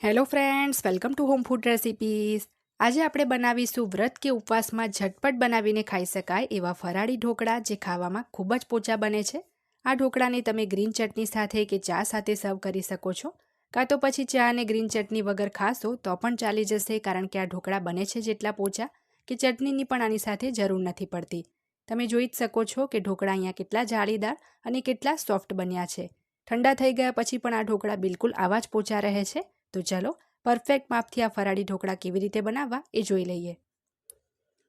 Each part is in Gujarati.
Hello friends welcome to home food recipes આજે આપણે બનાવીશું વ્રત કે ઉપવાસમાં ઝટપટ બનાવીને ખાઈ શકાય એવા ફરાળી ઢોકળા જે ખાવામાં ખૂબ જ પોચા બને છે. આ ઢોકળાને તમે ગ્રીન ચટણી સાથે કે ચા સાથે સર્વ કરી શકો છો. કાં તો પછી ચા અને ગ્રીન ચટણી વગર ખાશો તો પણ ચાલી જશે કારણ કે આ ઢોકળા બને છે જેટલા પોચા કે ચટણીની પણ આની સાથે જરૂર નથી પડતી. તમે જોઈ જ શકો છો કે ઢોકળા અહીંયા કેટલા જાળીદાર અને કેટલા સોફ્ટ બન્યા છે. ઠંડા થઈ ગયા પછી પણ આ ઢોકળા બિલકુલ આવા જ પોચા રહે છે. તો ચાલો પરફેક્ટ માપથી આ ફરાળી ઢોકળા કેવી રીતે બનાવવા એ જોઈ લઈએ.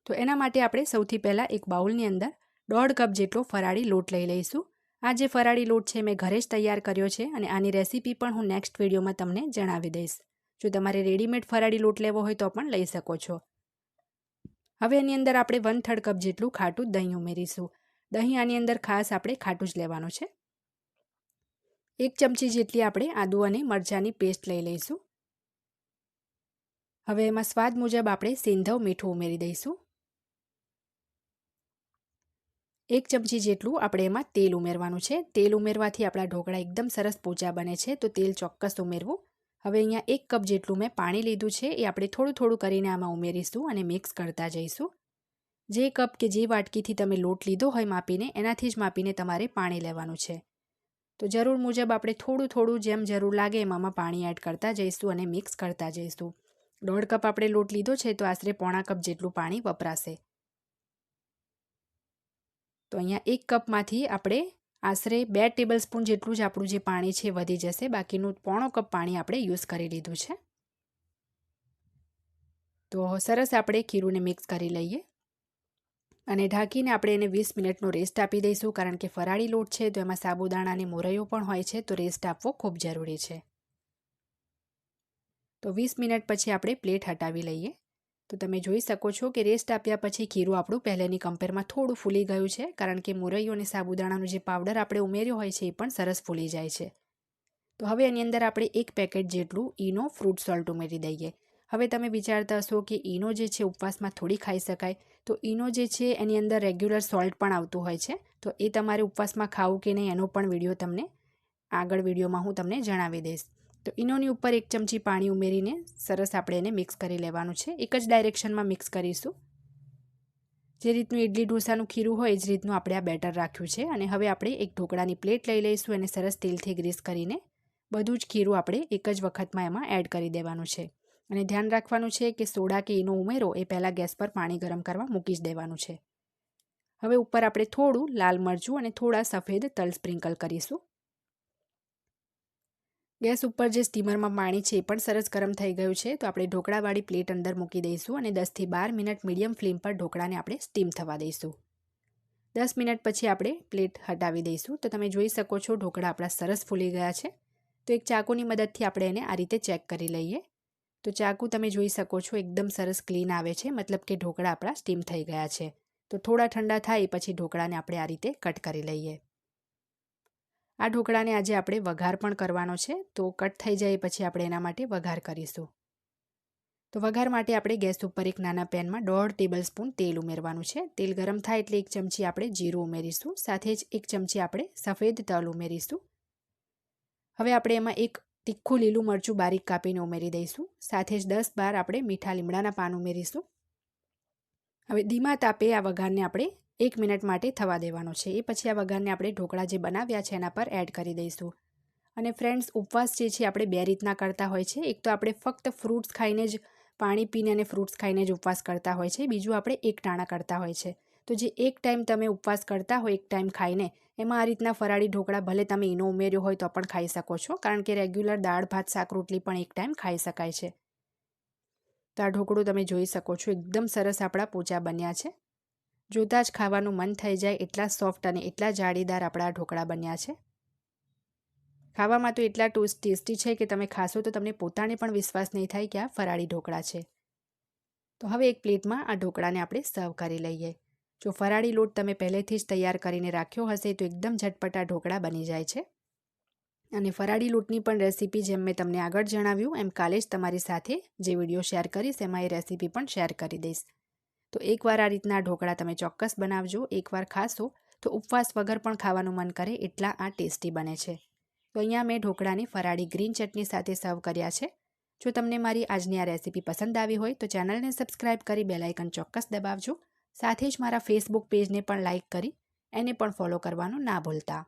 તો એના માટે આપણે સૌથી પહેલાં એક બાઉલની અંદર દોઢ કપ જેટલો ફરાળી લોટ લઈ લઈશું. આ જે ફરાળી લોટ છે મેં ઘરે જ તૈયાર કર્યો છે અને આની રેસીપી પણ હું નેક્સ્ટ વિડીયોમાં તમને જણાવી દઈશ. જો તમારે રેડીમેડ ફરાળી લોટ લેવો હોય તો પણ લઈ શકો છો. હવે એની અંદર આપણે વન થર્ડ કપ જેટલું ખાટું દહીં ઉમેરીશું. દહીં આની અંદર ખાસ આપણે ખાટું જ લેવાનું છે. એક ચમચી જેટલી આપણે આદુ અને મરચાંની પેસ્ટ લઈ લઈશું. હવે એમાં સ્વાદ મુજબ આપણે સિંધવ મીઠું ઉમેરી દઈશું. એક ચમચી જેટલું આપણે એમાં તેલ ઉમેરવાનું છે. તેલ ઉમેરવાથી આપણા ઢોકળા એકદમ સરસ પોચા બને છે, તો તેલ ચોક્કસ ઉમેરવું. હવે અહીંયા એક કપ જેટલું મેં પાણી લીધું છે, એ આપણે થોડું થોડું કરીને આમાં ઉમેરીશું અને મિક્સ કરતા જઈશું. જે કપ કે જે વાટકીથી તમે લોટ લીધો હોય માપીને, એનાથી જ માપીને તમારે પાણી લેવાનું છે. તો જરૂર મુજબ આપણે થોડું થોડું જેમ જરૂર લાગે એમાં પાણી એડ કરતા જઈશું અને મિક્સ કરતા જઈશું. દોઢ કપ આપણે લોટ લીધો છે તો આશરે પોણા કપ જેટલું પાણી વપરાશે. તો અહીંયા એક કપમાંથી આપણે આશરે બે ટેબલ સ્પૂન જેટલું જ આપણું જે પાણી છે વધી જશે. બાકીનું પોણો કપ પાણી આપણે યુઝ કરી લીધું છે. તો સરસ આપણે ખીરુંને મિક્સ કરી લઈએ. અને ઢાંકીને આપણે એને વીસ મિનિટનો રેસ્ટ આપી દઈશું, કારણ કે ફરાળી લોટ છે, તો એમાં સાબુદાણા અને મોરૈયો પણ હોય છે, તો રેસ્ટ આપવો ખૂબ જરૂરી છે. તો વીસ મિનિટ પછી આપણે પ્લેટ હટાવી લઈએ. તો તમે જોઈ શકો છો કે રેસ્ટ આપ્યા પછી ખીરું આપણું પહેલેની કમ્પેરમાં થોડું ફૂલી ગયું છે, કારણ કે મોરૈયો અને સાબુદાણાનું જે પાવડર આપણે ઉમેર્યો હોય છે, એ પણ સરસ ફૂલી જાય છે. તો હવે એની અંદર આપણે એક પેકેટ જેટલું ઈનો ફ્રૂટ સોલ્ટ ઉમેરી દઈએ. હવે તમે વિચારતા હશો કે ઈનો જે છે ઉપવાસમાં થોડી ખાઈ શકાય. તો ઈનો જે છે એની અંદર રેગ્યુલર સોલ્ટ પણ આવતું હોય છે. તો એ તમારે ઉપવાસમાં ખાવું કે નહીં એનો પણ વીડિયો તમને આગળ વિડીયોમાં હું તમને જણાવી દઈશ. તો ઈનોની ઉપર એક ચમચી પાણી ઉમેરીને સરસ આપણે એને મિક્સ કરી લેવાનું છે. એક જ ડાયરેક્શનમાં મિક્સ કરીશું. જે રીતનું ઇડલી ઢોસાનું ખીરું હોય એ જ રીતનું આપણે આ બેટર રાખ્યું છે. અને હવે આપણે એક ઢોકળાની પ્લેટ લઈ લઈશું અને સરસ તેલથી ગ્રીસ કરીને. બધું જ ખીરું આપણે એક જ વખતમાં એમાં એડ કરી દેવાનું છે. અને ધ્યાન રાખવાનું છે કે સોડા કે એનો ઉમેરો એ પહેલાં ગેસ પર પાણી ગરમ કરવા મૂકી જ દેવાનું છે. હવે ઉપર આપણે થોડું લાલ મરચું અને થોડા સફેદ તલ સ્પ્રિંકલ કરીશું. ગેસ ઉપર જે સ્ટીમરમાં પાણી છે એ પણ સરસ ગરમ થઈ ગયું છે તો આપણે ઢોકળાવાળી પ્લેટ અંદર મૂકી દઈશું અને દસથી બાર મિનિટ મીડિયમ ફ્લેમ પર ઢોકળાને આપણે સ્ટીમ થવા દઈશું. દસ મિનિટ પછી આપણે પ્લેટ હટાવી દઈશું. તો તમે જોઈ શકો છો ઢોકળા આપણા સરસ ફૂલી ગયા છે. તો એક ચાકુની મદદથી આપણે એને આ રીતે ચેક કરી લઈએ. તો ચાકુ તમે જોઈ શકો છો એકદમ સરસ ક્લીન આવે છે, મતલબ કે ઢોકળા આપણા સ્ટીમ થઈ ગયા છે. તો થોડા ઠંડા થાય પછી ઢોકળાને આપણે આ રીતે કટ કરી લઈએ. આ ઢોકળાને આજે આપણે વઘાર પણ કરવાનો છે, તો કટ થઈ જાય પછી આપણે એના માટે વઘાર કરીશું. તો વઘાર માટે આપણે ગેસ ઉપર એક નાના પેનમાં દોઢ ટેબલ સ્પૂન તેલ ઉમેરવાનું છે. તેલ ગરમ થાય એટલે એક ચમચી આપણે જીરું ઉમેરીશું, સાથે જ એક ચમચી આપણે સફેદ તલ ઉમેરીશું. હવે આપણે એમાં એક તીખું લીલું મરચું બારીક કાપીને ઉમેરી દઈશું. સાથે જ દસ બાર આપણે મીઠા લીમડાના પાન ઉમેરીશું. હવે ધીમા તાપે આ વઘારને આપણે એક મિનિટ માટે થવા દેવાનો છે. એ પછી આ વઘારને આપણે ઢોકળા જે બનાવ્યા છે એના પર એડ કરી દઈશું. અને ફ્રેન્ડ્સ, ઉપવાસ જે છે આપણે બે રીતના કરતા હોય છે. એક તો આપણે ફક્ત ફ્રૂટ્સ ખાઈને જ, પાણી પીને અને ફ્રૂટ્સ ખાઈને જ ઉપવાસ કરતા હોય છે. બીજું આપણે એક ટાણા કરતા હોય છે. તો જે એક ટાઈમ તમે ઉપવાસ કરતા હોય એક ટાઈમ ખાઈને, એમાં આ રીતના ફરાળી ઢોકળા ભલે તમે ઈનો ઉમેર્યો હોય તો પણ ખાઈ શકો છો, કારણ કે રેગ્યુલર દાળ, ભાત, શાક, રોટલી પણ એક ટાઈમ ખાઈ શકાય છે. તો આ ઢોકળું તમે જોઈ શકો છો, એકદમ સરસ આપણા પોચા બન્યા છે. જોતાં જ ખાવાનું મન થઈ જાય એટલા સોફ્ટ અને એટલા જાળીદાર આપણા ઢોકળા બન્યા છે. ખાવામાં તો એટલા ટેસ્ટી છે કે તમે ખાશો તો તમને પોતાને પણ વિશ્વાસ નહીં થાય કે આ ફરાળી ઢોકળા છે. તો હવે એક પ્લેટમાં આ ઢોકળાને આપણે સર્વ કરી લઈએ. જો ફરાળી લોટ તમે પહેલેથી જ તૈયાર કરીને રાખ્યો હશે તો એકદમ ઝટપટા ઢોકળા બની જાય છે. અને ફરાળી લોટની પણ રેસીપી જેમ મેં તમને આગળ જણાવ્યું, એમ કાલે જ તમારી સાથે જે વીડિયો શેર કરીશ, એમાં એ રેસીપી પણ શેર કરી દઈશ. તો એકવાર આ રીતના ઢોકળા તમે ચોક્કસ બનાવજો, એકવાર ખાશો તો ઉપવાસ વગર પણ ખાવાનું મન કરે એટલા આ ટેસ્ટી બને છે. તો અહીંયા મેં ઢોકળાની ફરાળી ગ્રીન ચટણી સાથે સર્વ કર્યા છે. જો તમને મારી આજની આ રેસીપી પસંદ આવી હોય તો ચેનલને સબસ્ક્રાઇબ કરી બેલાઇકન ચોક્કસ દબાવજો. સાથે જ મારા ફેસબુક પેજને પણ લાઇક કરી એને પણ ફોલો કરવાનું ના ભૂલતા.